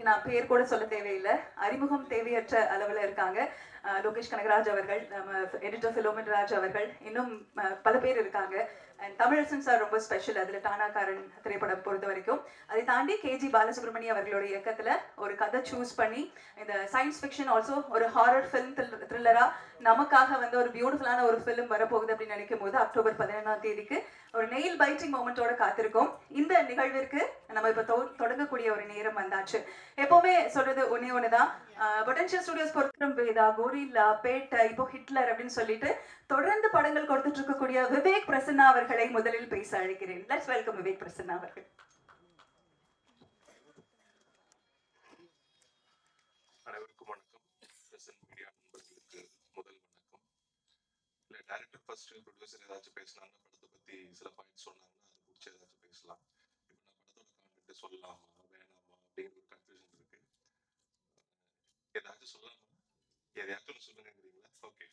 நான் பேர் கூட சொல்ல தேவையில்லை. அறிமுகம் தேவையற்ற அளவில் இருக்காங்க. லோகேஷ் கனகராஜ் அவர்கள் நம்ம எடிட்டர் ஃபிலோமின் ராஜ் அவர்கள். இன்னும் பல பேர் இருக்காங்க. அண்ட் தமிழரசன் சார் ரொம்ப ஸ்பெஷல் அதில் டானாக்காரன் திரைப்படம் பொறுத்த வரைக்கும். அதை தாண்டி கேஜி பாலசுப்ரமணி அவர்களோட இயக்கத்தில் ஒரு கதை சூஸ் பண்ணி இந்த சயின்ஸ் ஃபிக்ஷன் ஆல்சோ ஒரு ஹாரர் ஃபிலிம் த்ரில்லராக நமக்காக வந்து ஒரு பியூட்டிஃபுல்லான ஒரு ஃபிலிம் வரப்போகுது அப்படின்னு நினைக்கும் போது அக்டோபர் பதினொன்றாம் தேதிக்கு ஒரு நெயில் பைட்டிங் மூமெண்ட்டோட காத்திருக்கோம். இந்த நிகழ்விற்கு நம்ம இப்போ தொடங்கக்கூடிய ஒரு நேரம் வந்தாச்சு. எப்பவுமே சொல்றது ஒண்ணே ஒண்ணுதான். பொட்டன்ஷியல் ஸ்டுடியோஸ் பொறுத்தரும் வேதா கோரில்லா பேட்டை இப்போ ஹிட்லர் அப்படின்னு சொல்லிட்டு தொடர்ந்து படங்கள் கொடுத்துட்டு இருக்கக்கூடிய விவேக் பிரசன்னா அவர்களை முதலில் பேச அழைக்கிறேன். லெட்ஸ் வெல்கம் விவேக் பிரசன்னா அவர்கள். அனைவருக்கும் வணக்கம். முதல் வணக்கம். இல்ல டைரக்டர் ஃபர்ஸ்ட் ப்ரொடியூசர் ஏதாச்சும் பேசினாங்க பத்தி சில பாயிண்ட் சொன்னாங்கன்னா அது பிடிச்ச ஏதாச்சும் பேசலாம் இப்போ நான் படத்தோட கான்டென்ட் சொல்லலாமா வேணாமா அப்படிங்கிற ஒரு கன்ஃபியூஷன் இருக்கு ஏதாச்சும் சொல்லலாமா எதையாச்சும் சொல்லுங்கிறீங்களா ஓகே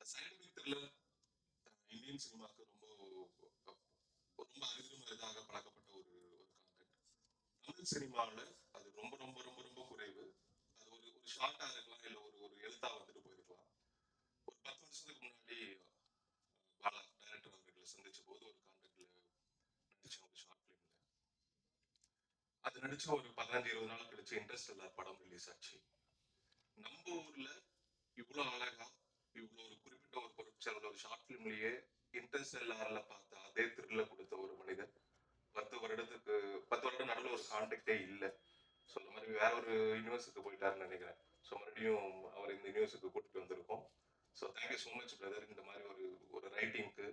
சயின்டிபிக் த்ரில்லர் இந்தியன் சினிமாவுக்கு ரொம்ப ரொம்ப அரிதும் இதாக பழக்கப்பட்ட ஒரு ஒரு கான்டென்ட் தமிழ் சினிமாவில் அது ரொம்ப ரொம்ப ரொம்ப ரொம்ப குறைவு அது ஒரு ஒரு ஷார்ட்டாக இருக்கலாம் இல்லை ஒரு ஒரு எழுத்தாக வந்துட்டு போயிருக்கலாம் ஒரு பத்து வருஷத்துக்கு முன்னாடி பாலா சந்திச்ச போது ஒரு கான்டெக்ட்ல நடிச்ச ஒரு ஷார்ட் பிலிம்ல அது நடிச்ச ஒரு பதினஞ்சு இருபது நாள் கழிச்சு இன்ட்ரெஸ்ட் எல்லா படம் ரிலீஸ் ஆச்சு. நம்ம ஊர்ல இவ்வளவு அழகா இவ்வளவு ஒரு குறிப்பிட்ட ஒரு பொருட்செலவுல ஒரு ஷார்ட் பிலிம்லயே இன்ட்ரெஸ்ட் எல்லாரில் பார்த்த அதே த்ரில்ல கொடுத்த ஒரு மனிதர் பத்து வருடத்துக்கு பத்து வருடம் நடுவில் ஒரு கான்டாக்டே இல்லை. ஸோ இந்த மாதிரி வேற ஒரு யூனிவர்ஸுக்கு போயிட்டாருன்னு நினைக்கிறேன். ஸோ மறுபடியும் அவர் இந்த யூனிவர்ஸுக்கு கூட்டிட்டு வந்திருக்கோம். So thank you so much brother இந்த மாதிரி ஒரு ஒரு ரைட்டிங்க்கு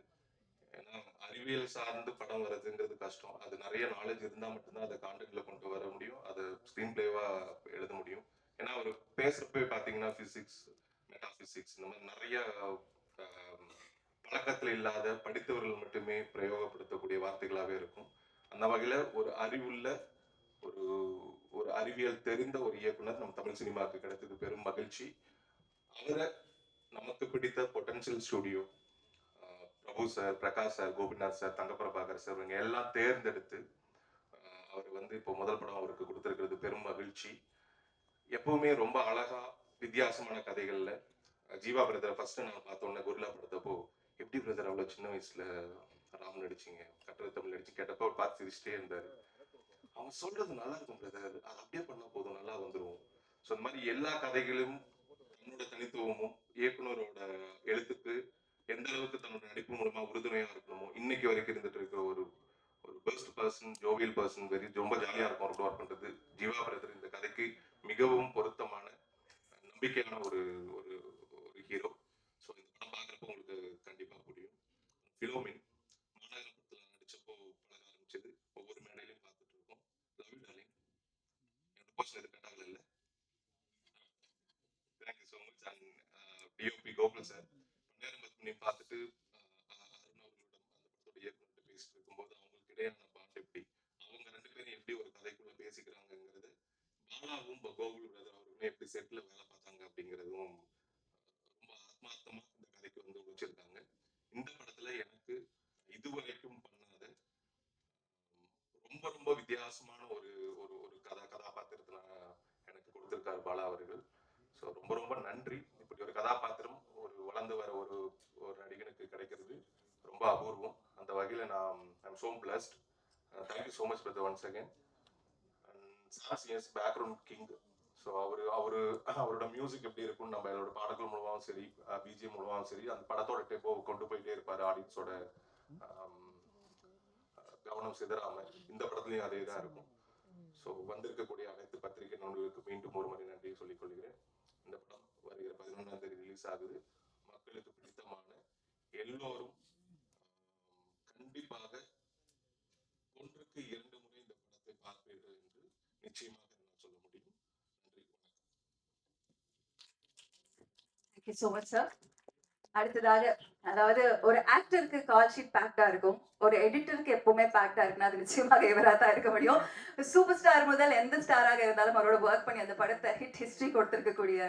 ஏன்னா அறிவியல் சார்ந்து படம் வர்றதுங்கிறது கஷ்டம். அது நிறைய நாலேஜ் இருந்தால் மட்டும்தான் அதை கான்டென்ட்ல கொண்டு வர முடியும். அதை ஸ்க்ரீன் பிளேவா எழுத முடியும். ஏன்னா அவர் பேசுறப்ப பார்த்தீங்கன்னா ஃபிசிக்ஸ் மெட்டாபிசிக்ஸ் இந்த மாதிரி நிறைய ஆஹ், பழக்கத்தில் இல்லாத படித்தவர்கள் மட்டுமே பிரயோகப்படுத்தக்கூடிய வார்த்தைகளாகவே இருக்கும். அந்த வகையில ஒரு அறிவுள்ள ஒரு ஒரு அறிவியல் தெரிந்த ஒரு இயக்குனர் நம்ம தமிழ் சினிமாவுக்கு கிடைத்தது பெரும் மகிழ்ச்சி. அவரை நமக்கு பிடித்த potential studio Prabhu sir Prakash sir Gopinath sir Thangaprabhakar sir இவங்க எல்லாம் தேர்ந்தெடுத்து அவர் வந்து இப்போ முதல் படம் அவருக்கு கொடுத்துருக்கிறது பெரும் மகிழ்ச்சி. எப்பவுமே ரொம்ப அழகா வித்தியாசமான கதைகள்ல ஜீவா பிரதரை ஃபர்ஸ்ட் நான் பார்த்தோன்னே குருலா படத்தப்போ எப்படி பிரதர் அவ்வளோ சின்ன வயசுல ராம் நடிச்சீங்க? கட்டுரை தமிழ் நடிச்சு கேட்டப்போ அவர் பார்த்து சிரிச்சிட்டே இருந்தார். அவன் சொல்றது நல்லா இருக்கும் பிரதர் அது அப்படியே பண்ணா போதும் நல்லா வந்துரும். ஸோ இந்த மாதிரி எல்லா கதைகளும் தன்னோட தனித்துவமும் இயக்குனரோட எழுத்துக்கு எந்த அளவுக்கு தன்னுடைய நடிப்பு மூலமா உறுதுணையா இருக்கணுமோ இன்னைக்கு வரைக்கும் இருந்துட்டு இருக்கிற ஒரு ஒரு best person jovial person very ரொம்ப ஜாலியா இருக்கும் அவரோட ஒர்க் பண்றது. ஜீவா பிரதர் இந்த கதைக்கு மிகவும் பொருத்தமான நம்பிக்கையான ஒரு ஒரு ஒரு ஹீரோ ஸோ இந்த படம் பார்க்குறப்ப உங்களுக்கு கண்டிப்பாக புரியும். ஃபிலோமின் மாநகர படத்துல நடிச்சப்போ பழக ஆரம்பிச்சது. ஒவ்வொரு மேடையிலையும் பார்த்துட்டு இருக்கோம். லவ் யூ டார்லிங் என்னோட கொஸ்டின் எது கட் இல்லை. Thank you so much and DOP Gokul sir நேரம் பார்த்துட்டு அருண் அவர்களிடம் அந்த படத்தோட பேசிட்டு இருக்கும்போது அவங்களுக்கு இடையான பாண்ட் எப்படி? அவங்க ரெண்டு பேரும் எப்படி ஒரு கதைக்குள்ள பேசிக்கிறாங்கிறது பாலாவும் கோகுல் பிரதர் அவர்களுமே எப்படி செட்ல வேலை பார்த்தாங்க அப்படிங்கிறதும் ரொம்ப ஆத்மார்த்தமா இந்த கதைக்கு வந்து உழைச்சிருக்காங்க இந்த படத்துல எனக்கு இதுவரைக்கும் பண்ணாத ரொம்ப ரொம்ப வித்தியாசமான ஒரு ஒரு ஒரு கதா கதாபாத்திரத்தை எனக்கு கொடுத்திருக்காரு பாலா அவர்கள். ஸோ ரொம்ப ரொம்ப நன்றி. இப்படி ஒரு கதாபாத்திரம் ஒரு வளர்ந்து வர ஒரு ஒரு நடிகனுக்கு கிடைக்கிறது. ரொம்ப அபூர்வம். அந்த வகையில் நான் I'm so blessed thank you so much brother once again sauce எஸ் பேக்ரவுண்ட் கிங் ஸோ அவர் அவர் அவரோட மியூசிக் எப்படி இருக்கும்னு நம்ம அதோட பாடல்கள் மூலமாகவும் சரி uh, பிஜிஎம் மூலமாகவும் சரி அந்த படத்தோட டெம்போ கொண்டு போயிட்டே இருப்பார் ஆடியன்ஸோட um, கவனம் சிதறாம இந்த படத்துலையும் அதே தான் இருக்கும். ஸோ வந்திருக்கக்கூடிய அனைத்து பத்திரிகை நண்பர்களுக்கு மீண்டும் ஒரு முறை நன்றியை சொல்லிக் கொள்கிறேன். இந்த படம் வருகிற பதினொன்றாம் தேதி ரிலீஸ் ஆகுது. மக்களுக்கு பிடித்தமான எல்லோரும் கண்டிப்பாக ஒன்றுக்கு இரண்டு முறை இந்த படத்தை பார்ப்பீர்கள் என்று நிச்சயமாக நான் சொல்ல முடியும். நன்றி வணக்கம். அடுத்ததாக அதாவது ஒரு ஆக்டருக்கு கால் ஷீட் பேக்டா இருக்கும் ஒரு எடிட்டருக்கு எப்பவுமே பேக்டா இருக்குன்னா அது நிச்சயமாக இவரா தான் இருக்க முடியும். சூப்பர் ஸ்டார் முதல் எந்த ஸ்டாராக இருந்தாலும் அவரோட ஒர்க் பண்ணி அந்த படத்தை ஹிட் ஹிஸ்டரி கொடுத்திருக்கக்கூடிய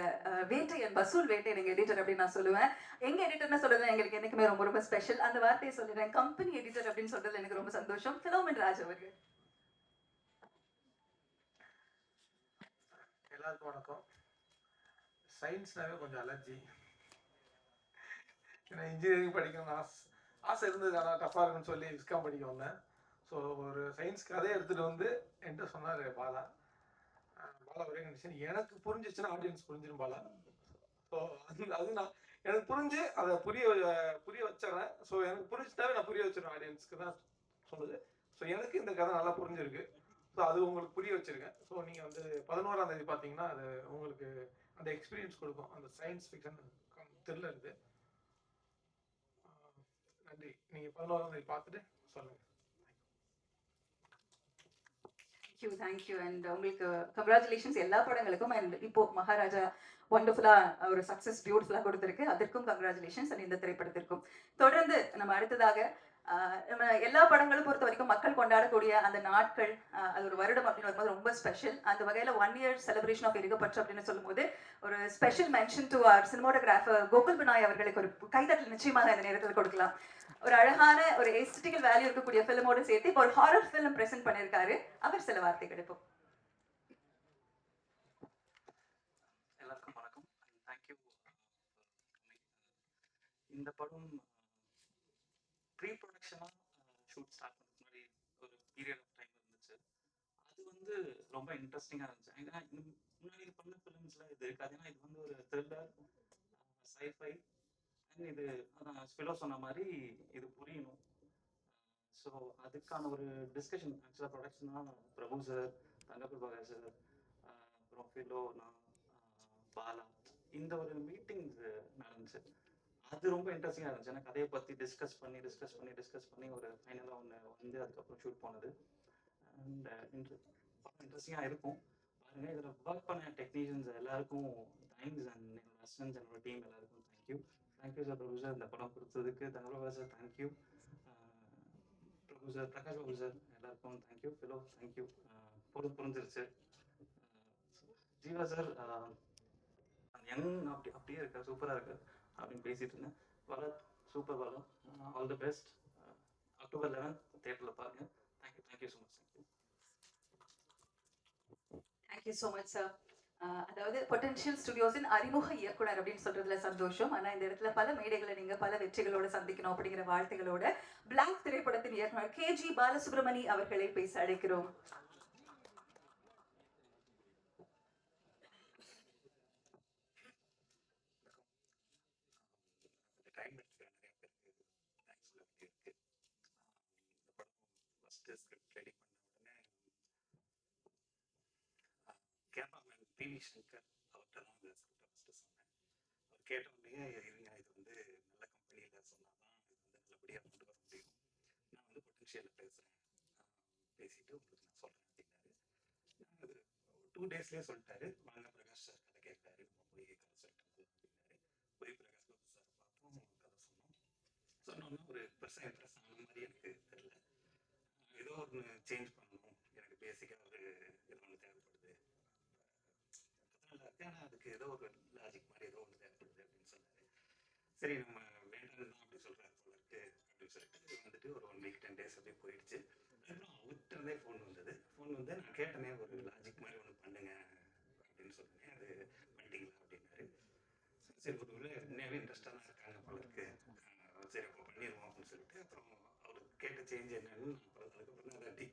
வேட்டை என் வசூல் வேட்டை எங்க எடிட்டர் அப்படின்னு நான் சொல்லுவேன். எங்க எடிட்டர்னு சொல்றது எங்களுக்கு என்னைக்குமே ரொம்ப ரொம்ப ஸ்பெஷல் அந்த வார்த்தையை சொல்லிடுறேன். கம்பெனி எடிட்டர் அப்படின்னு சொல்றது எனக்கு ரொம்ப சந்தோஷம். பிலோமின் ராஜ் அவர்கள். எல்லாருக்கும் வணக்கம். சயின்ஸ்னாவே கொஞ்சம் அலர்ஜி ஏன்னா இன்ஜினியரிங் படிக்கணும்னு ஆசை ஆசை இருந்தது. ஆனால் டஃப்பாக இருக்குன்னு சொல்லி விஸ்காம் படிக்க வந்தேன். ஸோ ஒரு சயின்ஸ் கதையை எடுத்துகிட்டு வந்து என்கிட்ட சொன்னார் பாலா. பாலா ஒரே கண்டிஷன் எனக்கு புரிஞ்சிச்சுன்னா ஆடியன்ஸ் புரிஞ்சிடும் பாலா. ஸோ அது அது நான் எனக்கு புரிஞ்சு அதை புரிய புரிய வச்சிடுறேன். ஸோ எனக்கு புரிஞ்சுட்டாவே நான் புரிய வச்சிடுவேன் ஆடியன்ஸ்க்கு தான் சொல்லுது. ஸோ எனக்கு இந்த கதை நல்லா புரிஞ்சிருக்கு. ஸோ அது உங்களுக்கு புரிய வச்சிருக்கேன். ஸோ நீங்கள் வந்து பதினோராம் தேதி பார்த்தீங்கன்னா அது உங்களுக்கு அந்த எக்ஸ்பீரியன்ஸ் கொடுக்கும். அந்த சயின்ஸ் ஃபிக்ஷன் த்ரில்லர் இருக்குது நன்றி. நீங்கள் பதினோராம் தேதி பார்த்துட்டு சொல்லுங்கள் thank you thank you and உங்களுக்கு கங்க்ராச்சுலேஷன்ஸ் எல்லா படங்களுக்கும். அண்ட் இப்போ மகாராஜா ஒண்டர்ஃபுல்லா ஒரு சக்ஸஸ் பியூட்டிஃபுல்லா கொடுத்திருக்கு. அதற்கும் கங்க்ராச்சுலேஷன்ஸ் அண்ட் இந்த திரைப்படத்திற்கும். தொடர்ந்து நம்ம அடுத்ததாக நம்ம எல்லா படங்களும் பொறுத்த வரைக்கும் மக்கள் கொண்டாடக்கூடிய அந்த நாட்கள் அது ஒரு வருடம் அப்படின்னு வரும்போது ரொம்ப ஸ்பெஷல் அந்த வகையில் one year celebration of Irugapatru அப்படின்னு சொல்லும்போது ஒரு special mention to our cinematographer Gokul Binoy அவர்களுக்கு ஒரு கைதட்டல் நிச்சயமாக இந்த நேரத்தில் கொடுக்கலாம். ஒரு அழகான ஒரு எஸ்டிக்கல் வேல்யூ இருக்கக்கூடிய ஃபிலிமோடு சேர்த்து இப்போ ஒரு ஹாரர் ஃபிலிம் பிரசன்ட் பண்ணியிருக்காரு அவர் சில வார்த்தை கிடைப்போம் எல்லாருக்கும் வணக்கம். தேங்க்யூ இந்த படம் ப்ரீ ப்ரொடக்ஷனாக ஷூட் ஸ்டார்ட் பண்ணுறதுக்கு முன்னாடி ஒரு பீரியட் ஆஃப் டைம் இருந்துச்சு. அது வந்து ரொம்ப இன்ட்ரெஸ்டிங்காக இருந்துச்சு. ஏன்னா முன்னாடி முன்னாடி பண்ண ஃபிலிம்ஸில் இது இருக்காது. ஏன்னா இது வந்து ஒரு த்ரில்லர் சைஃபை அண்ட் இது ஃபிலோ சொன்ன மாதிரி இது புரியணும். ஸோ அதுக்கான ஒரு டிஸ்கஷன் ஆக்சுவலாக ப்ரொடக்ஷனாக பிரபு சார் தங்கப்பிரபாகர் சார் அப்புறம் ஃபிலோ நான் பாலா இந்த ஒரு மீட்டிங்ஸ் நடந்துச்சு. அது ரொம்ப இன்ட்ரெஸ்டிங்காக இருந்துச்சு. ஏன்னா கதையை பற்றி டிஸ்கஸ் பண்ணி டிஸ்கஸ் பண்ணி டிஸ்கஸ் பண்ணி ஒரு ஃபைனலாக ஒன்று வந்து அதுக்கப்புறம் ஷூட் போனது. அண்ட் இன்ட்ரெஸ்ட் இன்ட்ரெஸ்டிங்காக இருக்கும். பாருங்க இதில் ஒர்க் பண்ண டெக்னீஷியன்ஸ் எல்லாருக்கும் தேங்க்ஸ் அண்ட் என்னோட அசிஸ்டன்ஸ் என்னோட டீம் எல்லாருக்கும் thank you thank you sir Prabhu sir இந்த படம் கொடுத்ததுக்கு Thangababa sir thank you Prabhu sir Prakash Babu sir எல்லாருக்கும் thank you Philo thank you பொருள் புரிஞ்சிருச்சு. Uh, Jeeva sir young uh, அப்படி அப்படியே இருக்கா சூப்பராக இருக்கு அப்படின்னு பேசிட்டு இருந்தேன். வளத் சூப்பர் வளம் all the best October eleventh தேட்டரில் பாருங்க. Thank you thank you so much thank you thank you so much sir அதாவது பொட்டன்ஷியல் ஸ்டுடியோஸின் அறிமுக இயக்குனர் அப்படின்னு சொல்றதுல சந்தோஷம். ஆனா இந்த இடத்துல பல மேடைகளை நீங்க பல வெற்றிகளோட சந்திக்கணும் அப்படிங்கிற வாழ்த்துகளோட பிளாக் திரைப்படத்தின் இயக்குனர் கே ஜி பாலசுப்ரமணி அவர்களை பேச அழைக்கிறோம் இந்த டைம் எடுத்துக்கிற நிறைய பேருக்கு தேங்க்ஸ் சொல்ல வேண்டியிருக்கு ஆஹ் இந்த படம் ஃபஸ்ட்டு ஸ்கிரிப்ட் ரெடி பண்ண உடனே கேமராமேன் பி வி சங்கர் அவர்கிட்ட தான் இந்த ஸ்கிரிப்டை ஃபஸ்ட்டு சொன்னேன். அவர் கேட்ட உடனே இருங்க இது வந்து நல்ல கம்பெனியில் சொன்னால் தான் இது வந்து நல்லபடியாக கொண்டு வர முடியும். நான் வந்து பொட்டன்ஷியலில் பேசுகிறேன் பேசிட்டு உங்களுக்கு நான் சொல்கிறேன் அப்படின்னாரு. அது டூ டேஸ்லேயே சொல்லிட்டாரு. வாங்க பிரகாஷ் சார் கதை கேட்குறாரு நம்ம போய் கதை சொல்லிட்டு அப்படின்னாரு. போய் பிரகாஷ் பாபு சார் பார்த்தோம் கதை சொன்னோம். சொன்னோன்னா ஒரு பெருசாக இம்ப்ரெஸ் ஆன மாதிரி எனக்கு தெரியல. ஏதோ ஒன்று சேஞ்ச் பண்ணணும். எனக்கு பேசிக்காக ஒரு ஏதோ ஒன்று தேவைப்படுது கதை ஆனால் அதுக்கு ஏதோ ஒரு லாஜிக் மாதிரி ஏதோ ஒன்று தேவைப்படுது அப்படின்னு சொன்னாரு. சரி நம்ம வேண்டாம் தான் அப்படி சொல்கிறாரு போல இருக்கு அப்படின்னு சொல்லிட்டு வந்துட்டு ஒரு ஒன் வீக் டென் டேஸ் அப்படியே போயிடுச்சு. அதுக்கப்புறம் அவர்கிட்ட இருந்தே ஃபோன் வந்தது. ஃபோன் வந்து நான் கேட்டனே ஒரு லாஜிக் மாதிரி ஒன்று பண்ணுங்க அப்படின்னு சொன்னேன் அது பண்ணிட்டீங்களா அப்படின்னாரு. சரி ஒரு உள்ள உண்மையாகவே இன்ட்ரெஸ்டாக தான் இருக்காங்க போல இருக்கு. சரி அப்போ பண்ணிடுவோம் அப்படின்னு சொல்லிட்டு அப்புறம் அவருக்கு கேட்ட சேஞ்ச் என்னன்னு அப்புறம் அதுக்கப்புறம் அதை டீ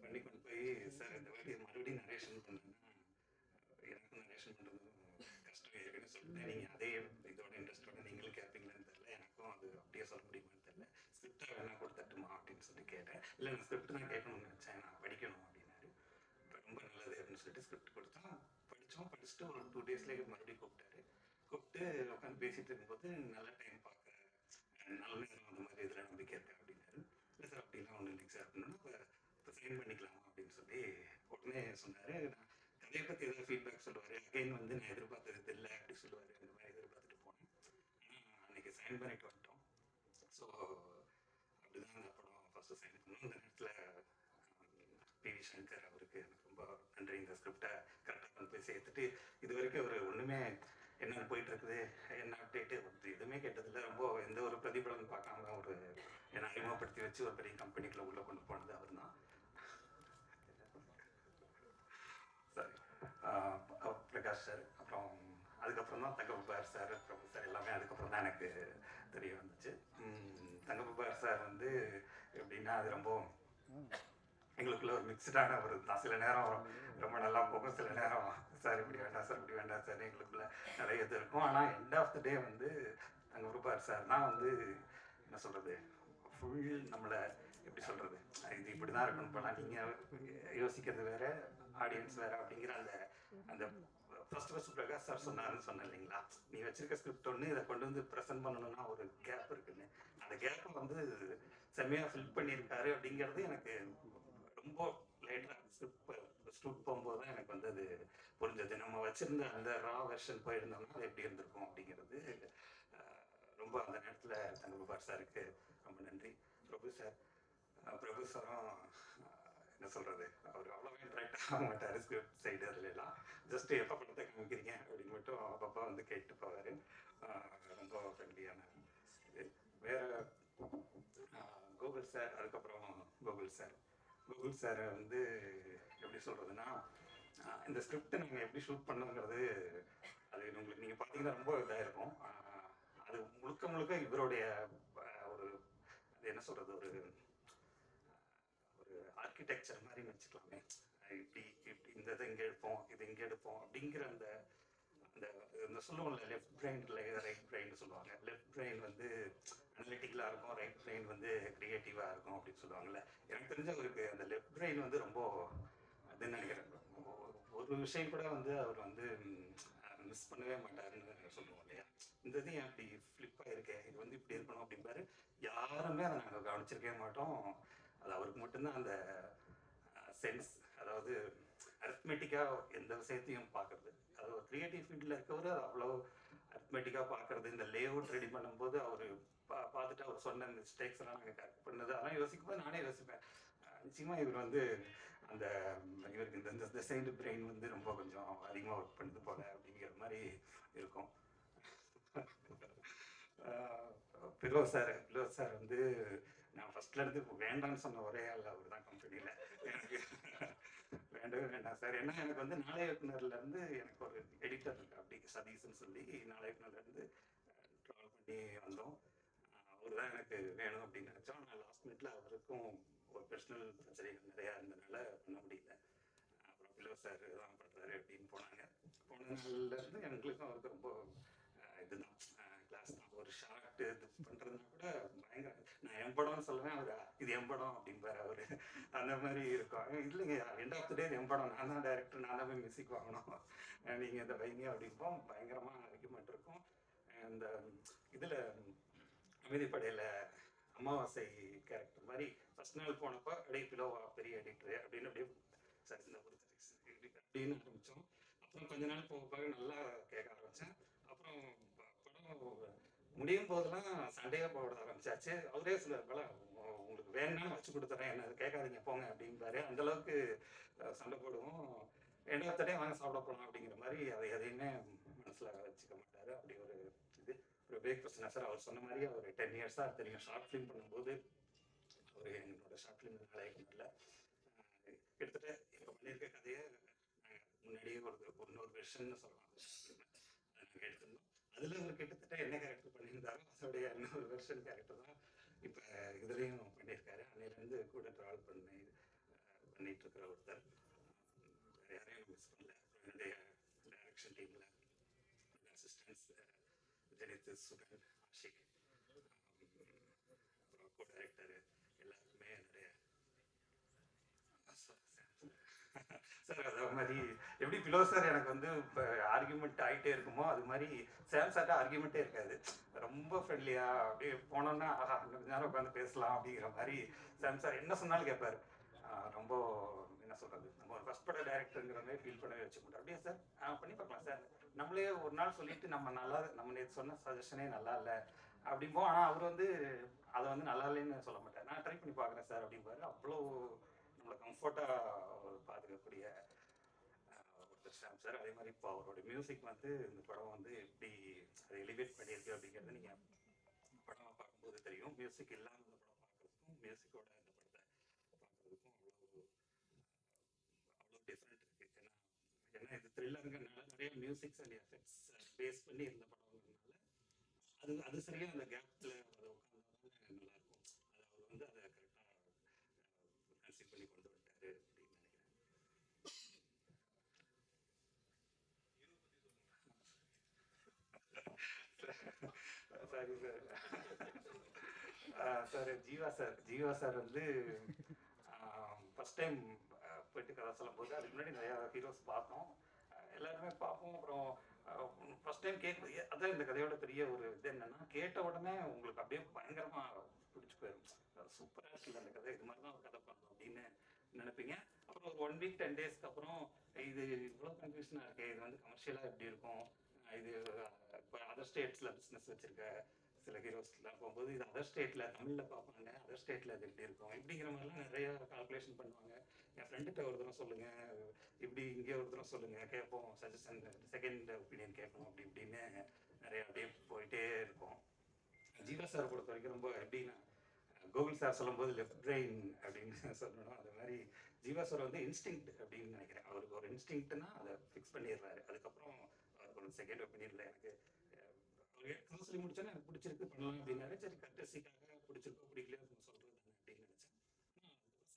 பண்ணி கொண்டு போய் சார் இந்த வாட்டி மறுபடியும் நரேஷன் பண்ணுன்னா எனக்கும் நரேஷன் பண்ணுறது கஷ்டம் ஏற்கனவே சொல்லிட்டேன் நீங்கள் அதே இதோட இன்ட்ரெஸ்டோட நீங்களும் கேட்பீங்களான்னு தெரியல எனக்கும் அது அப்படியே சொல்ல முடியுமான்னு தெரியல ஸ்கிரிப்டாக வேணா கொடுத்தட்டுமா அப்படின்னு சொல்லி கேட்டேன் இல்லை நான் ஸ்கிரிப்ட் தான் கேட்கணும்னு நினச்சேன் நான் படிக்கணும் அப்படின்னாரு ரொம்ப நல்லது அப்படின்னு சொல்லிட்டு ஸ்கிரிப்ட் கொடுத்தோம். படித்தோம் படிச்சுட்டு ஒரு டூ டேஸ்லேயே மறுபடியும் கூப்பிட்டாரு. கூப்பிட்டு உட்காந்து பேசிட்டு இருக்கும்போது நல்ல டைம் பார்க்க நல்ல நேரம் அந்த மாதிரி இதில் நம்பிக்கை இருக்கேன் அப்படின்னாரு. இல்லை சார் அப்படிலாம் ஒன்றும் இல்லைங்க சார் அப்படின்னா இப்போ இப்போ சைன் பண்ணிக்கலாமா அப்படின்னு சொல்லி உடனே சொன்னார். நான் கதையை பற்றி ஏதாவது ஃபீட்பேக் சொல்லுவார். அகைன் வந்து நான் எதிர்பார்த்தது இல்லை அப்படி சொல்லுவார். இந்த மாதிரி எதிர்பார்த்துட்டு போனேன். அன்னைக்கு சைன் பண்ணிட்டு வந்துட்டோம். ஸோ அப்படிதான் அந்த படம். ஃபஸ்ட்டு சைன் பண்ணோம். இந்த நேரத்தில் பி வி சங்கர் அவருக்கு ரொம்ப நன்றி. இந்த ஸ்கிரிப்டை கரெக்டாக கொண்டு போய் சேர்த்துட்டு இது வரைக்கும் அவர் ஒன்றுமே என்ன போயிட்டு இருக்குது என்ன அப்டேட்டு எதுவுமே கேட்டதில்ல. ரொம்ப எந்த ஒரு பிரதிபலன் பார்க்காம ஒரு என்னை அறிமுகப்படுத்தி வச்சு ஒரு பெரிய கம்பெனிக்குள்ளே உள்ளே கொண்டு போனது அவர் தான் சார் பிரகாஷ் சார் அப்புறம் அதுக்கப்புறம் தான் தங்கப்பார் சார் பிரபு சார் எல்லாமே அதுக்கப்புறம் தான் எனக்கு தெரிய வந்துச்சு. ம், தங்கப்பார் சார் வந்து எப்படின்னா அது ரொம்ப எங்களுக்குள்ள ஒரு மிக்சடான ஒரு தான் சில நேரம் ரொம்ப நல்லா போகும். சில நேரம் சார் இப்படி வேண்டாம் சார் இப்படி வேண்டாம் சார் எங்களுக்குள்ள நிறைய இது இருக்கும். ஆனால் எண்ட் ஆஃப் த டே வந்து தங்கப்பார் சார். தான் வந்து என்ன சொல்கிறது ஃபுல் நம்மளை எப்படி சொல்கிறது இது இப்படி தான் இருக்கணும் போகலாம் நீங்கள் யோசிக்கிறது வேற ஆடியன்ஸ் வேற அப்படிங்கிற அந்த அந்த ஃபர்ஸ்ட் ஃபர்ஸ்ட் பிரகாஷ் சார் சொன்னாருன்னு சொன்னேன் இல்லைங்களா? நீ வச்சிருக்க ஸ்கிரிப்ட் ஒன்று இதை கொண்டு வந்து ப்ரெசென்ட் பண்ணணும்னா ஒரு கேப் இருக்குன்னு. அந்த கேப்பை வந்து செம்மையாக ஃபில் பண்ணியிருக்காரு அப்படிங்கிறது எனக்கு ரொம்ப லேட்டாக ஸ்டூட் போகும்போது தான் எனக்கு வந்து அது புரிஞ்சது. நம்ம வச்சிருந்த அந்த ரா வெர்ஷன் போயிருந்தோம்னா அது எப்படி இருந்திருக்கும் அப்படிங்கிறது ரொம்ப அந்த நேரத்தில் தங்கபார் சாருக்கு ரொம்ப நன்றி. பிரபு சார் பிரபு சாரும் என்ன சொல்கிறது அவர் அவ்வளோ இன்ட்ராக்ட் ஆக மாட்டார் ஸ்கிரிப்ட் சைடு அதுல எல்லாம். ஜஸ்ட் எப்போ படத்தை காமிக்கிறீங்க அப்படின்னு மட்டும் அப்பப்போ வந்து கேட்டு போவார். ரொம்ப ஃப்ரெண்ட்லியான இது. வேற கூகுள் சார் அதுக்கப்புறம் கூகுள் சார் கோகுல் சார் வந்து எப்படி சொல்கிறதுனா இந்த ஸ்கிரிப்டை நீங்கள் எப்படி ஷூட் பண்ணுங்கிறது அது உங்களுக்கு நீங்கள் பார்த்தீங்கன்னா ரொம்ப இதாக இருக்கும். அது முழுக்க முழுக்க இவருடைய ஒரு அது என்ன சொல்கிறது ஒரு ஒரு ஆர்கிடெக்சர் மாதிரி வச்சுக்கலாமே. இப்படி இப்படி இந்த இதை இங்கே எடுப்போம் இது இங்கே எடுப்போம் அப்படிங்கிற அந்த அந்த இந்த சொல்லுவோம்ல லெஃப்ட் பிரெயின்ல ரைட் பிரெயின் சொல்லுவாங்க. லெஃப்ட் பிரெயின் வந்து அனலிட்டிக்கலாக இருக்கும் ரைட் பிரெயின் வந்து க்ரியேட்டிவாக இருக்கும் அப்படின்னு சொல்லுவாங்கல்ல. எனக்கு தெரிஞ்ச அவருக்கு அந்த லெஃப்ட் பிரெயின் வந்து ரொம்ப அதுன்னு நினைக்கிறேன். ஒரு விஷயம் கூட வந்து அவர் வந்து மிஸ் பண்ணவே மாட்டாருன்னு சொல்லுவோம் இல்லையா? இந்த இது ஏன் இப்படி ஃப்ளிப்பாக இருக்கே இது வந்து இப்படி இருக்கணும் அப்படிம்பாரு. யாருமே அதை நாங்கள் கவனிச்சிருக்கவே மாட்டோம். அது அவருக்கு மட்டும்தான் அந்த சென்ஸ் அதாவது அரித்மெட்டிக்காக எந்த விஷயத்தையும் பார்க்கறது. அது ஒரு க்ரியேட்டிவ் ஃபீல்டில் இருக்கவர் அவ்வளோ அரித்மெட்டிக்காக பார்க்கறது. இந்த லே அவுட் ரெடி பண்ணும்போது அவர் பா பார்த்துட்டு அவர் சொன்ன அந்த மிஸ்டேக்ஸ் எல்லாம் நாங்கள் கரெக்ட் பண்ணது. அதெல்லாம் யோசிக்கும் போது நானே யோசிப்பேன். நிச்சயமாக இவர் வந்து அந்த இவருக்கு இந்த இந்த சைடு பிரெயின் வந்து ரொம்ப கொஞ்சம் அதிகமாக ஒர்க் பண்ணுது போல அப்படிங்கிற மாதிரி இருக்கும். பிலோ சார் பிலோ சார் வந்து நான் ஃபர்ஸ்ட்ல இருந்து வேண்டாம்னு சொன்ன ஒரே ஆள் அவர் தான் கம்பெனியில் எனக்கு வேண்டவே வேண்டாம் சார். ஏன்னா எனக்கு வந்து நாளை இயக்குனர்ல இருந்து எனக்கு ஒரு எடிட்டர் இருக்கு அப்படி சதீஷ்னு சொல்லி நாளை இயக்குனர்ல இருந்து ட்ராவல் பண்ணி வந்தோம். அவர் தான் எனக்கு வேணும் அப்படின்னு நினச்சோம். ஆனால் லாஸ்ட் மினிட்ல அவருக்கும் ஒரு பர்சனல் பிரச்சனைகள் நிறையா இருந்ததுனால பண்ண முடியல. அப்புறம் பிலோ சார் தான் பண்ணுறாரு அப்படின்னு போனாங்க. போன எங்களுக்கும் அவருக்கு ரொம்ப இதுதான். கிளாஸ் தான். ஒரு ஷார்ட் இது பண்ணுறதுனா கூட பயங்கர நான் என் படம்னு சொல்லுவேன் அவர் இது என் படம் அப்படிம்பாரு அவரு. அந்த மாதிரி இருக்கும். இல்லைங்க எண்ட் ஆஃப் த டே என் படம். நான் தான் டைரக்டர் நான் தான் போய் மியூசிக் வாங்கணும். நீங்கள் நீங்க இதை வைங்க அப்படிம்போம் பயங்கரமா ஆர்குமெண்ட் இருக்கும் இந்த um, இதுல அமைதிப்படையில். அமாவாசை கேரக்டர் மாதிரி ஃபர்ஸ்ட் நாள் போனப்போ அப்படியே பிலோவா பெரிய எடிட்டர் அப்படின்னு அப்படியே சார் இந்த ஒரு அப்படின்னு ஆரம்பித்தோம் அப்புறம் கொஞ்ச நாள் போக போக நல்லா கேட்க ஆரம்பித்தேன் அப்புறம் படம் முடியும் போதெல்லாம் சண்டையாக போட ஆரம்பிச்சாச்சு. அவரே சொல்லுவார் பல உங்களுக்கு வேணும்னா வச்சு கொடுத்துறேன். என்ன கேட்காதீங்க போங்க அப்படின்பாரு அந்தளவுக்கு சண்டை போடுவோம். ரெண்டாவது வாங்க சாப்பிட போகலாம் அப்படிங்கிற மாதிரி அதை எதையுமே மனசில் வச்சுக்க மாட்டார். அப்படி ஒரு ஒரு விவேக் பிரசன்னா சார் அவர் சொன்ன மாதிரி ஒரு டென் இயர்ஸாக தெரியும் ஷார்ட் ஃபிலிம் பண்ணும்போது அவர் எங்களோட ஷார்ட் ஃபிலிம் நாளைக்கு கிட்டத்தட்ட இப்போ பண்ணியிருக்க கதையை முன்னாடியே ஒரு ஒரு இன்னொரு வெர்ஷன் சொல்லலாம் நாங்கள் எடுத்திருந்தோம். அதில் அவர் கிட்டத்தட்ட என்ன கேரக்டர் பண்ணியிருந்தாரோ அதோடைய இன்னொரு வெர்ஷன் கேரக்டர் தான் இப்போ இதுலேயும் பண்ணியிருக்காரு. அன்னையிலேருந்து கூட ட்ராவல் பண்ணி பண்ணிட்டு இருக்கிற ஒருத்தர். யாரையும் மிஸ் பண்ணல. என்னுடைய டைரக்ஷன் டீமில் அசிஸ்டன்ஸ் ஜெனித் சுகன் ஆஷிக் அப்புறம் கூட ஆக்டரு எல்லாருக்குமே நிறைய சார் அது மாதிரி எப்படி பிலோ சார் எனக்கு வந்து இப்போ ஆர்கியூமெண்ட் ஆகிட்டே இருக்குமோ அது மாதிரி சேம் சார்ட்ட ஆர்கியூமெண்ட்டே இருக்காது. ரொம்ப ஃப்ரெண்ட்லியாக அப்படியே போனோன்னா ஆஹா கொஞ்ச நேரம் உட்காந்து பேசலாம் அப்படிங்கிற மாதிரி சேம் சார் என்ன சொன்னாலும் கேட்பாரு. ரொம்ப என்ன சொல்றது? நம்ம ஒரு ஃபஸ்ட் பட டேரக்டருங்கிற மாதிரி ஃபீல் பண்ணவே வச்சுக்க மாட்டோம். அப்படியே சார் ஆ பண்ணி பார்க்கலாம் சார். நம்மளே ஒரு நாள் சொல்லிட்டு நம்ம நல்லா நம்ம நேற்று சொன்ன சஜஷனே நல்லா இல்லை அப்படிம்போம். ஆனால் அவர் வந்து அதை வந்து நல்லா இல்லைன்னு சொல்ல மாட்டார். நான் ட்ரை பண்ணி பார்க்குறேன் சார் அப்படிம்பாரு. அவ்வளோ நம்மளை கம்ஃபர்ட்டாக பார்த்துக்கக்கூடிய ஒருத்தர் ஷாம் சார் அதே மாதிரி இப்போ அவரோட மியூசிக் வந்து இந்த படம் வந்து எப்படி அதை எலிவேட் பண்ணியிருக்கு அப்படிங்கிறது நீங்கள் படம் பார்க்கும்போது தெரியும். மியூசிக் இல்லாமல் இந்த படம் பார்க்குறதுக்கும் மியூசிக்கோட இந்த படத்தை பார்க்குறதுக்கும் அவ்வளோ அவ்வளோ டிஃப்ரெண்ட் இருக்குது ஏன்னா ஏன்னா இது த்ரில்லருங்கிறனால நிறைய மியூசிக்ஸ் அண்ட் எஃபெக்ட்ஸ் பேஸ் பண்ணி இருந்த படம்ங்கிறதுனால அது அது சரியா அந்த கேப்ல அதை உட்காந்ததுனால நல்லா இருக்கும் அது அவர் வந்து அதை கரெக்டாக கன்சீவ் uh, பண்ணி கொண்டு வந்துட்டாரு அப்படின்னு நினைக்கிறேன். Sorry sir sir Jeeva sir Jeeva sir வந்து um, ஃபர்ஸ்ட் டைம் uh, போயிட்டு கதை சொல்லும்போது அதுக்கு முன்னாடி நிறையா ஹீரோஸ் பார்த்தோம். எல்லாருமே பார்ப்போம். அப்புறம் ஃபர்ஸ்ட் டைம் கேட்குறது அதான் இந்த கதையோட பெரிய ஒரு இது என்னன்னா கேட்ட உடனே உங்களுக்கு அப்படியே பயங்கரமா பிடிச்சி போயிடும் சூப்பராக இருக்குல்ல அந்த கதை. இது மாதிரி தான் ஒரு கதை பண்ணணும் அப்படின்னு நினைப்பீங்க. அப்புறம் ஒரு ஒன் வீக் டென் டேஸ்க்கு அப்புறம் இது இவ்வளோ கன்ஃபியூஷனாக இருக்கு. இது வந்து கமர்ஷியலாக எப்படி இருக்கும்? இது இப்போ அதர் ஸ்டேட்ஸில் பிஸ்னஸ் வச்சிருக்க. சில ஹீரோஸ்லாம் போகும்போது இது அதர் ஸ்டேட்டில் தமிழில் பார்ப்பாங்க அதர் ஸ்டேட்டில் அது எப்படி இருக்கும்? இப்படிங்கிற மாதிரிலாம் நிறைய கால்குலேஷன் பண்ணுவாங்க. என் ஃப்ரெண்டுகிட்ட ஒரு தடவை சொல்லுங்கள் இப்படி இங்கே ஒரு தடவை சொல்லுங்கள் கேட்போம் சஜஷன் செகண்ட் ஒப்பீனியன் கேட்போம் அப்படி இப்படின்னு நிறைய அப்படியே போயிட்டே இருக்கும். ஜீவா சார் பொறுத்த வரைக்கும் ரொம்ப எப்படின்னா கோகுல் சார் சொல்லும்போது லெஃப்ட் பிரெயின் அப்படின்னு சொல்லணும். அது மாதிரி ஜீவா சார் வந்து இன்ஸ்டிங் அப்படின்னு நினைக்கிறேன். அவருக்கு ஒரு இன்ஸ்டிங்க்ட்னா அதை ஃபிக்ஸ் பண்ணிடுறாரு. அதுக்கப்புறம் அவருக்கு ஒரு செகண்ட் ஒப்பீனியனில் எனக்கு அவர் சொல்லி எனக்கு பிடிச்சிருக்கு பண்ணலாம் அப்படின்னாரு. சரி கட்டசிக்காக பிடிச்சிருக்கோ பிடிக்கல அப்படின்னு சொல்கிறது அப்படின்னு நினச்சேன்.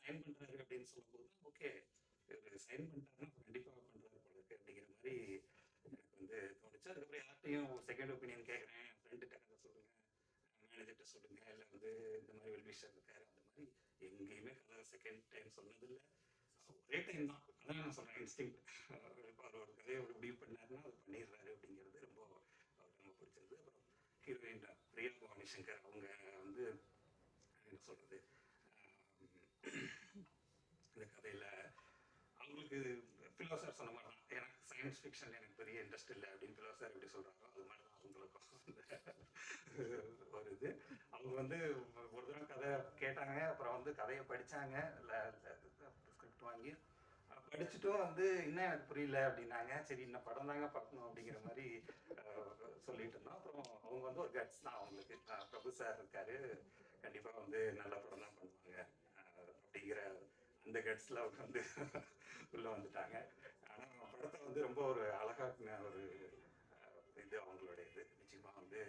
சைன் பண்ணுறாரு அப்படின்னு சொல்லும்போது ஓகே இவர் சைன் பண்ணிட்டாருன்னா கண்டிப்பாக பண்றாரு போல இருக்கு அப்படிங்கிற மாதிரி எனக்கு வந்து தோணுச்சு. அதுக்கப்புறம் யார்ட்டையும் செகண்ட் ஒப்பீனியன் கேட்குறேன் ஃப்ரெண்டுகிட்ட கதை சொல்லுங்கள் மேனேஜர்கிட்ட சொல்லுங்க இல்லை வந்து இந்த மாதிரி வெல்விஷர் இருக்காரு அந்த மாதிரி எங்கேயுமே கதை செகண்ட் டைம் சொன்னதில்லை. ஒரே டைம் தான். அதான் நான் சொல்கிறேன் இன்ஸ்டிங் அவர் ஒரு கதையை ஒரு முடிவு பண்ணாருன்னா அது பண்ணிடுறாரு அப்படிங்கிறது ரொம்ப அவருக்கு ரொம்ப பிடிச்சிருது அப்புறம் ஹீரோயின் பிரியா பவானி சங்கர் அவங்க வந்து என்ன சொல்கிறது இந்த கதையில் அவங்களுக்கு பில்லோ சார் சொன்ன மாதிரி தான் எனக்கு சயின்ஸ் ஃபிக்ஷனில் எனக்கு பெரிய இன்ட்ரெஸ்ட் இல்லை அப்படின்னு பில்லோ சார் எப்படி சொல்கிறாரோ அது மாதிரி தான் அவங்களுக்கும் ஒரு இது. அவங்க வந்து ஒரு தடவை கதை கேட்டாங்க அப்புறம் வந்து கதையை படித்தாங்க ஸ்கிரிப்ட் வாங்கி படிச்சுட்டும் வந்து இன்னும் எனக்கு புரியல அப்படின்னாங்க. சரி இன்னும் படம் தாங்க பார்க்கணும் அப்படிங்கிற மாதிரி சொல்லிட்டு இருந்தோம் அப்புறம் அவங்க வந்து ஒரு கட்ஸ் தான் அவங்களுக்கு. பிரபு சார் இருக்காரு. கண்டிப்பாக வந்து நல்ல படம் தான் பண்ணுவாங்க. அப்படிங்கிற அந்த கட்ஸ்ல அவங்க வந்து உள்ளே வந்துட்டாங்க. ஆனால் படத்தை வந்து ரொம்ப ஒரு அழகாக்குன ஒரு இது அவங்களுடைய இது நிச்சயமாக வந்து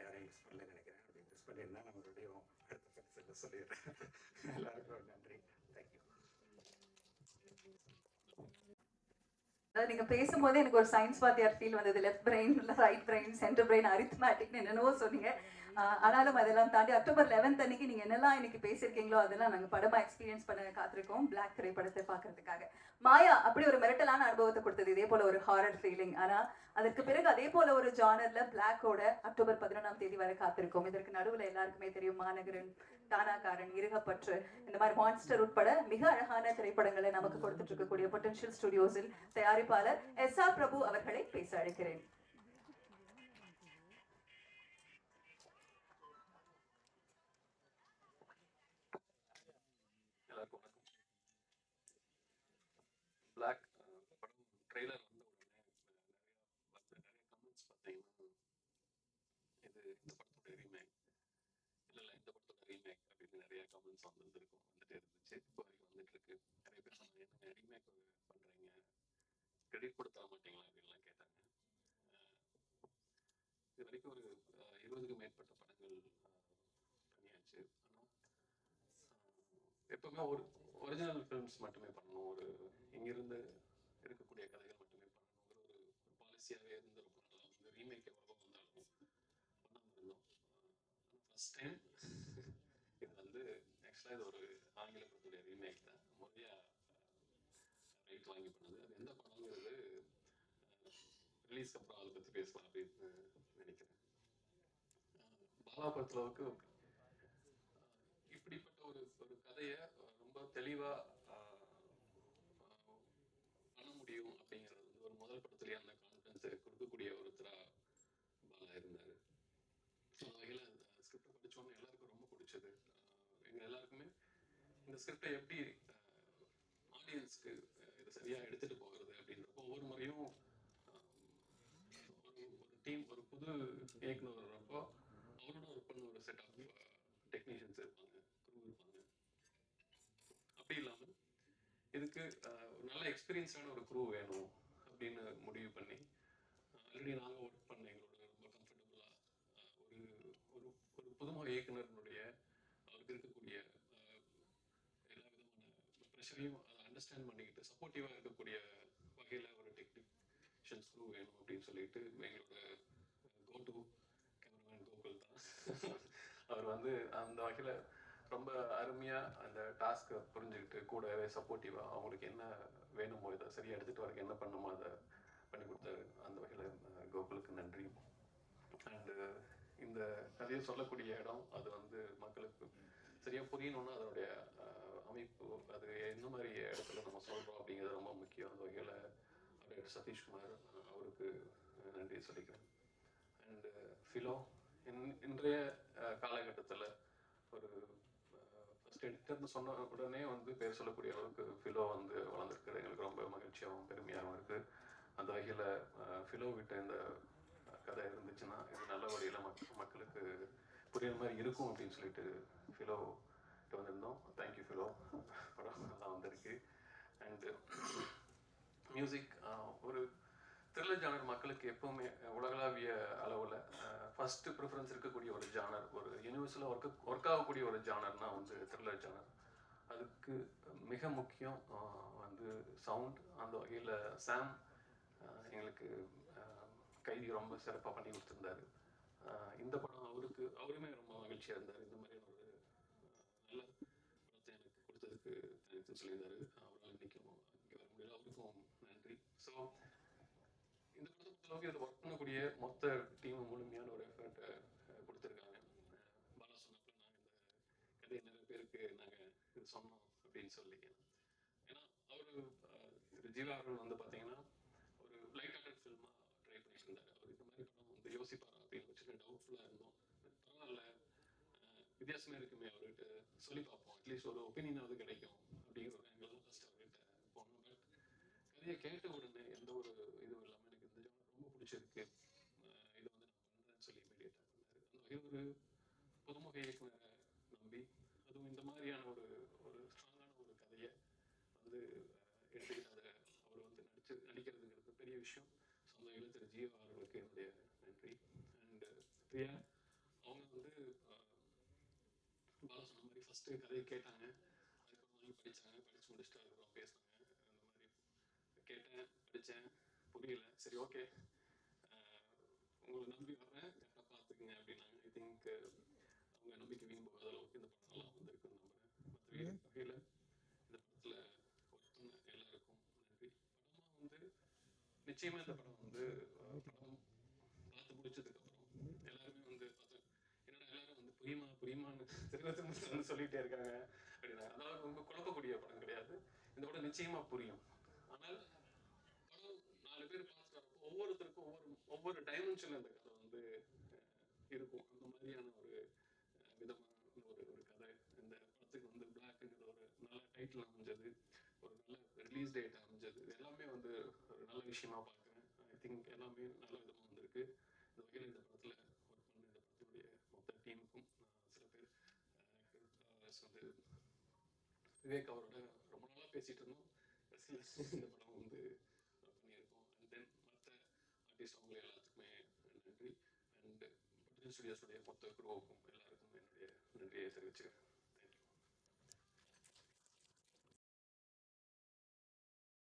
யாரையும் மிஸ் பண்ணல நினைக்கிறேன். அப்படி மிஸ் பண்ணியிருந்தா நம்மளுடைய அடுத்த ஃபெக்ஸில் சொல்லிடுறேன். எல்லாருக்கும் நன்றி தேங்க்யூ அதாவது நீங்க பேசும்போது எனக்கு ஒரு சயின்ஸ் வாத்தியார் ஃபீல் வந்தது. Left brain right brain centre brain அரித்மேட்டிக்னு என்னென்னவோ சொன்னீங்க. ஆனாலும் அதெல்லாம் தாண்டி அக்டோபர் லெவன்த் அன்னைக்கு நீங்க என்னெல்லாம் இன்னைக்கு பேசியிருக்கீங்களோ அதெல்லாம் நாங்க படமா எக்ஸ்பீரியன்ஸ் பண்ண காத்திருக்கோம் பிளாக் திரைப்படத்தை பார்க்கறதுக்காக. மாயா அப்படி ஒரு மிரட்டலான அனுபவத்தை கொடுத்தது இதே போல ஒரு ஹாரர் ஃபீலிங் ஆனா அதற்கு பிறகு அதே போல ஒரு ஜானர்ல பிளாக்கோட அக்டோபர் பதினொன்றாம் தேதி வரை காத்திருக்கோம். இதற்கு நடுவுல எல்லாருக்குமே தெரியும் மாநகரன் தானாகாரன் இருகப்பற்று இந்த மாதிரி மான்ஸ்டர் உட்பட மிக அழகான திரைப்படங்களை நமக்கு கொடுத்துட்டு இருக்கக்கூடிய பொட்டன்ஷியல் ஸ்டுடியோஸில் தயாரிப்பாளர் எஸ் ஆர் பிரபு அவர்களை பேச அழைக்கிறேன். அப்படின்னு நிறைய வந்துட்டே இருந்துச்சு இப்போ வரைக்கும் வந்துட்டு இருக்கு நிறைய பேர் சொன்னாங்க என்ன ரீமேக் பண்ணுறீங்க கிரெடிட் கொடுத்தா மாட்டீங்களா அப்படின்லாம் கேட்டாங்க இது வரைக்கும் ஒரு இருபதுக்கும் மேற்பட்ட படங்கள் பண்ணியாச்சு ஆனால் எப்பவுமே ஒரு ஒரிஜினல் ஃபிலிம்ஸ் மட்டுமே பண்ணணும் ஒரு இங்கிருந்து இருக்கக்கூடிய கதைகள் மட்டுமே பண்ணணுங்கிற ஒரு ஒரு பாலிசியாகவே இருந்திருக்கும் இந்த வந்து ரீமேக் எவ்வளோ வந்தாலும் பண்ணாமல் இருந்தோம் ஃபர்ஸ்ட் டைம் ஆக்சுவலாக இது ஒரு ஆங்கில படத்துடைய ரீமேக் தான். முறையாக ரைட் வாங்கி பண்ணது. அது எந்த படங்கிறது ரிலீஸ் அப்புறம் அதை பற்றி பேசலாம் அப்படின்னு நினைக்கிறேன். பாலா பொறுத்தளவுக்கு இப்படிப்பட்ட ஒரு ஒரு கதையை ரொம்ப தெளிவாக பண்ண முடியும் அப்படிங்கிறது வந்து ஒரு முதல் படத்துலேயே அந்த கான்ஃபிடன்ஸை கொடுக்கக்கூடிய ஒருத்தராக பாலா இருந்தாரு. ஸோ வகையில் ஸ்கிரிப்டை படித்தோன்னே எல்லாருக்கும் ரொம்ப பிடிச்சது. ஆஹ், எங்க எல்லாருக்குமே இந்த ஸ்கிரிப்டை எப்படி ஆடியன்ஸ்க்கு இதை சரியா எடுத்துட்டு போகிறது அப்படின்றப்போ ஒவ்வொரு முறையும் ஒரு ஒரு டீம் ஒரு புது இயக்குனர் வர்றப்போ அவரோட ஒர்க் பண்ண ஒரு செட் ஆஃப் டெக்னீஷியன்ஸ் இருப்பாங்க crew இருப்பாங்க. அப்படி இல்லாமல் இதுக்கு ஒரு நல்ல எக்ஸ்பீரியன்ஸான ஒரு க்ரூ வேணும் அப்படின்னு முடிவு பண்ணி ஆல்ரெடி நாங்கள் ஒர்க் பண்ண எங்களோட ரொம்ப கம்ஃபர்டபுளாக ஒரு ஒரு ஒரு புதுமுக இயக்குனர் அவருக்கு இருக்கக்கூடிய அஹ், எல்லா விதமான எல்லாத்தையும் அண்டர்ஸ்டாண்ட் பண்ணிக்கிட்டு சப்போர்ட்டிவாக இருக்கக்கூடிய வகையில் ஒரு டெக்னிஷியன்ஸ் குரூ வேணும் அப்படின்னு சொல்லிட்டு எங்களோட கோ டு கேமராமேன் கோகுல் தான். அவர் வந்து அந்த வகையில் ரொம்ப அருமையாக அந்த டாஸ்க்கை புரிஞ்சுக்கிட்டு கூடவே சப்போர்ட்டிவாக அவங்களுக்கு என்ன வேணுமோ இதை சரியாக எடுத்துகிட்டு வரக்கு என்ன பண்ணுமோ அதை பண்ணி கொடுத்தாரு. அந்த வகையில் கோகுலுக்கு நன்றி. அண்டு இந்த கதையை சொல்லக்கூடிய இடம் அது வந்து மக்களுக்கு சரியாக புரியணும்னா அதனுடைய அமைப்பு அது எந்த மாதிரி இடத்துல நம்ம சொல்கிறோம் அப்படிங்கிறது ரொம்ப முக்கியம். அந்த வகையில் டாக்டர் சதீஷ்குமார் அவருக்கு நன்றி சொல்லிக்கிறேன். அண்டு ஃபிலோ இன் இன்றைய காலகட்டத்தில் ஒரு ஃபர்ஸ்ட் எடிட்டர்னு சொன்ன உடனே வந்து பேர் சொல்லக்கூடிய அளவுக்கு ஃபிலோ வந்து வளர்ந்துருக்குது எங்களுக்கு ரொம்ப மகிழ்ச்சியாகவும் பெருமையாகவும் இருக்குது அந்த வகையில் ஃபிலோ விட்ட இந்த கதை இருந்துச்சுன்னா இது நல்ல வழியில் மக்கள் மக்களுக்கு புரியுற மாதிரி இருக்கும் அப்படின்னு சொல்லிட்டு ஃபிலோ கிட்ட வந்திருந்தோம் தேங்க்யூ ஃபிலோ படம் நல்லா வந்திருக்கு. அண்டு மியூசிக் ஒரு த்ரில்லர் ஜானர் மக்களுக்கு எப்பவுமே உலகளாவிய அளவில் ஃபர்ஸ்ட் ப்ரிஃபரன்ஸ் இருக்கக்கூடிய ஒரு ஜானர் ஒரு யூனிவர்ஸில் ஒர்க் ஒர்க் ஆகக்கூடிய ஒரு ஜானர்னா வந்து த்ரில்லர் ஜானர் அதுக்கு மிக முக்கியம் ஆஹ், வந்து சவுண்ட் அந்த வகையில் சாம் ஆஹ், எங்களுக்கு கைதி ரொம்ப சிறப்பாக பண்ணி கொடுத்துருந்தாரு. இந்த படம் அவருக்கு அவருமே ரொம்ப மகிழ்ச்சியாக இருந்தார். இந்த மாதிரி ஒரு நல்ல படத்தை எனக்கு கொடுத்ததுக்கு தேங்க்ஸ் சொல்லியிருந்தாரு அவரால் இன்னைக்கும் இங்கே வர முடியல அவருக்கும் நன்றி ஸோ இந்த படத்தை பொறுத்தளவுக்கு இதில் ஒர்க் பண்ணக்கூடிய மொத்த டீம் முழுமையான ஒரு எஃபர்ட்டை கொடுத்துருக்காங்க பாலா சொன்னப்ப நாங்கள் இந்த கதையை நிறைய பேருக்கு நாங்கள் இது சொன்னோம் அப்படின்னு சொல்லி ஏன்னா அவர் திரு ஜீவா அவர்கள் வந்து பார்த்தீங்கன்னா ஒரு லைட் ஹார்டட் ஃபில்மாக ட்ரை பண்ணிட்டு இருந்தார் அவர் இந்த மாதிரி படம் வந்து யோசிப்பாரா அப்படின்னு வச்சுட்டு டவுட்ஃபுல்லாக இருந்தோம் வித்தியாசமே இருக்குமே அவர்கிட்ட சொல்லி பார்ப்போம். அட்லீஸ்ட் ஒரு ஒப்பீனியனாவது கிடைக்கும் அப்படிங்கிற ஒரு ஆங்கிள் தான் ஃபர்ஸ்ட் அவர்கிட்ட போனோம் பட் கதையை கேட்ட உடனே எந்த ஒரு இதுவும் இல்லாமல் எனக்கு இந்த ஜானர் ரொம்ப பிடிச்சிருக்கு. இதை வந்து நான் பண்ணுறேன்னு சொல்லி இமீடியட்டாக பண்ணாரு அந்த வகையில் ஒரு புதுமுக இயக்குனரை நம்பி அதுவும் இந்த மாதிரியான ஒரு ஒரு ஸ்ட்ராங்கான ஒரு கதையை வந்து அஹ், எடுத்துக்கிட்டு அதை அவர் வந்து நடிச்சு நடிக்கிறதுங்கிறது பெரிய விஷயம். சொந்த அந்த ஜீவா அவர்களுக்கு என்னுடைய நன்றி. அண்ட் பிரியா அவங்க வந்து அஹ், பாலா சொன்ன மாதிரி ஃபஸ்ட்டு கதையை கேட்டாங்க அதுக்கப்புறம் வாங்கி படித்தாங்க படித்து முடிச்சுட்டு அதுக்கப்புறம் பேசினாங்க அந்த மாதிரி கேட்டேன் படித்தேன் புரியல சரி ஓகே உங்களை நம்பி வர்றேன் கரெக்டாக பார்த்துக்குங்க அப்படின்னாங்க ஐ திங்க் அவங்க நம்பிக்கை வீண் போகாத அளவுக்கு இந்த படம் நல்லா வந்திருக்குன்னு நம்புறேன் மற்ற வகையில் இந்த படத்தில் ஒருத்தங்க எல்லாருக்கும் நன்றி படமாக வந்து நிச்சயமாக இந்த படம் வந்து படம் பார்த்து முடிச்சதுக்கு எல்லாருமே வந்து பார்த்தேன் என்னடா எல்லாரும் வந்து புரியுமா புரியுமான்னு திரும்ப திரும்ப வந்து சொல்லிட்டே இருக்காங்க. அப்படின்னா அதாவது ரொம்ப குழப்பக்கூடிய படம் கிடையாது. இந்த படம் நிச்சயமா புரியும். ஆனால் படம் நாலு பேர் பார்த்துட்டு வரப்போ ஒவ்வொருத்தருக்கும் ஒவ்வொரு ஒவ்வொரு டைமென்ஷன்ல இந்த கதை வந்து இருக்கும். அந்த மாதிரியான ஒரு விதமான ஒரு ஒரு கதை. இந்த படத்துக்கு வந்து பிளாக்ங்கிற ஒரு நல்ல டைட்டில் அமைஞ்சது. ஒரு நல்ல ரிலீஸ் டேட் அமைஞ்சது. எல்லாமே வந்து ஒரு நல்ல விஷயமா பார்க்குறேன். ஐ திங்க் எல்லாமே நல்ல விதமாக வந்திருக்கு. இந்த வகையில் இந்த படத்தில் ஒர்க் பண்ண இந்த படத்தினுடைய மொத்த டீமுக்கும் சில பேர் actors வந்து விவேக் அவரோட ரொம்ப நாளாக பேசிட்டு இருந்தோம் கடைசியில் இந்த படம் வந்து பண்ணியிருக்கோம். அண்ட் தென் மற்ற ஆர்டிஸ்ட் அவங்க எல்லாத்துக்குமே நன்றி. அண்ட் ஸ்டுடியோஸுடைய மொத்த குருவுக்கும் எல்லாருக்கும் என்னுடைய நன்றியை தெரிவிச்சுக்கிறேன்.